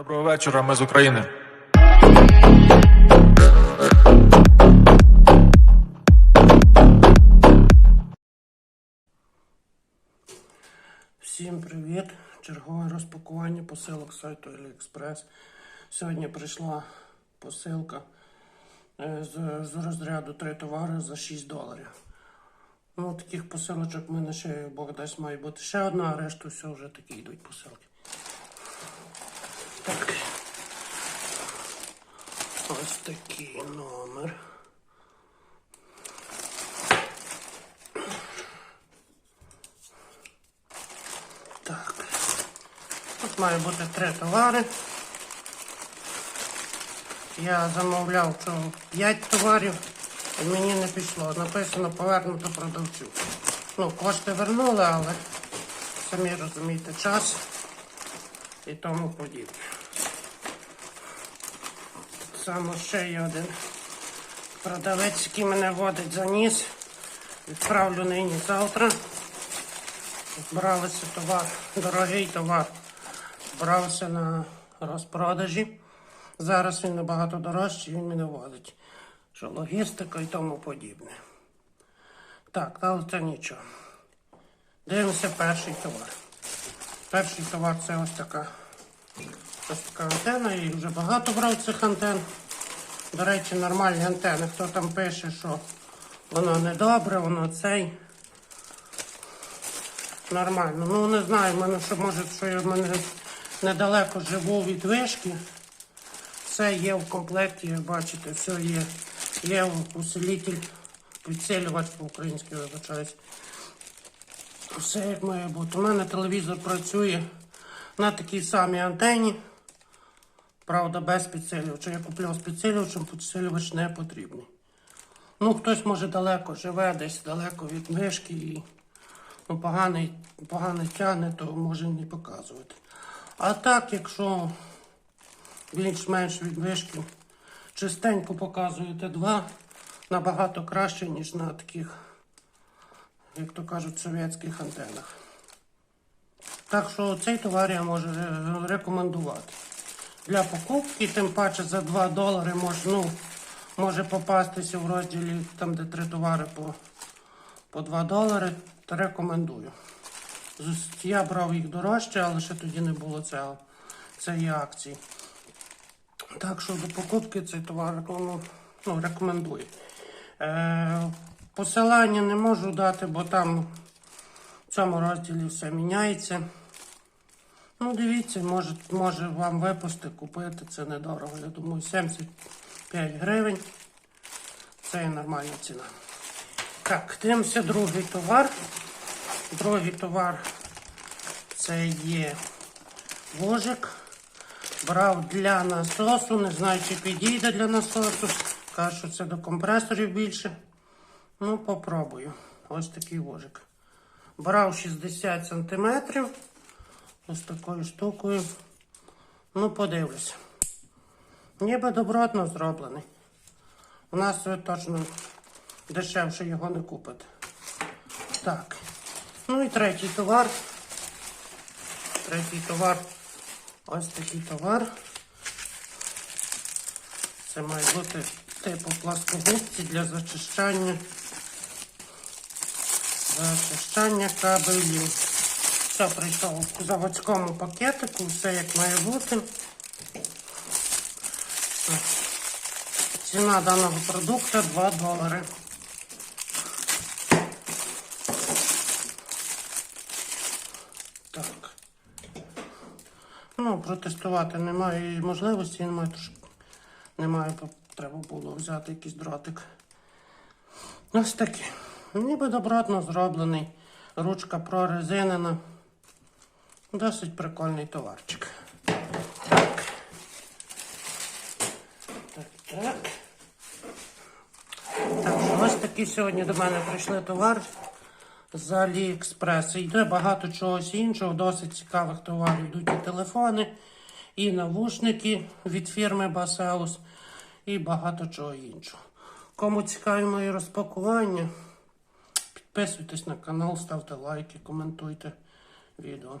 Доброго вечора, ми з України. Всім привіт! Чергове розпакування посилок сайту AliExpress. Сьогодні прийшла посилка е, з, з розряду три товари за 6 доларів. Ну, таких посилочок в мене ще, Бог дасть, має бути ще одна, а решту все вже такі йдуть посилки. Так. Ось такий номер. Так. Тут має бути три товари. Я замовляв що 5 товарів, і мені не пішло. Написано повернуто продавцю. Ну, кошти вернули, але самі розумієте, час і тому подібне. Само ще є один продавець, який мене водить за ніс. Відправлю нині завтра. Бралися товар, дорогий товар. Брався на розпродажі. Зараз він набагато дорожчий, він мене водить. Що логістика і тому подібне. Так, але це нічого. Дивимося перший товар. Перший товар це ось така ось така антена. І вже багато брав цих антен. До речі, нормальні антени. Хто там пише, що воно недобре, воно цей. Нормально. Ну не знаю, мене що може, що я в мене недалеко живу від вишки. Все є в комплекті, як бачите, все є. Є усилитель, підсилювач по-українськи вибачаюсь. Все як має бути. У мене телевізор працює на такій самій антені. Правда, без підсилювача. Я купляв з підсилювачем, підсилювач не потрібний. Ну, хтось може далеко живе, десь далеко від мишки і ну, поганий, поганий тягне, то може не показувати. А так, якщо більш-менш від вишки чистенько показуєте два, набагато краще, ніж на таких, як то кажуть, совєтських антенах. Так що цей товар я можу рекомендувати. Для покупки, тим паче за 2 долари може, ну, може попастися в розділі, там де три товари по, по 2 долари, то рекомендую. Я брав їх дорожче, але ще тоді не було цього, цієї акції. Так що до покупки цей товар ну, ну, рекомендую. Е, посилання не можу дати, бо там в цьому розділі все міняється. Ну, дивіться, може, може вам випусти, купити, це недорого. Я думаю, 75 гривень. Це є нормальна ціна. Так, дивимося другий товар. Другий товар це є вожик. Брав для насосу, не знаю, чи підійде для насосу. Каже, що це до компресорів більше. Ну, попробую. Ось такий вожик. Брав 60 сантиметрів. Ось такою штукою. Ну, подивлюся. Ніби добротно зроблений. У нас точно дешевше його не купите. Так. Ну і третій товар. Третій товар. Ось такий товар. Це має бути типу пласкогубці для зачищання. Зачищання кабелів. Все прийшло в заводському пакетику, все як має бути. Ціна даного продукту 2 долари. Так. Ну, протестувати немає можливості, немає, тож немає, треба було взяти якийсь дротик. Ось таке. Ніби добротно зроблений. Ручка прорезинена. Досить прикольний товарчик. Так. Так, так. Так, що ось такі сьогодні до мене прийшли товар з Aliexpress. Йде багато чогось іншого, досить цікавих товарів. Йдуть і телефони, і навушники від фірми Baseus, і багато чого іншого. Кому цікаві мої розпакування, підписуйтесь на канал, ставте лайки, коментуйте відео.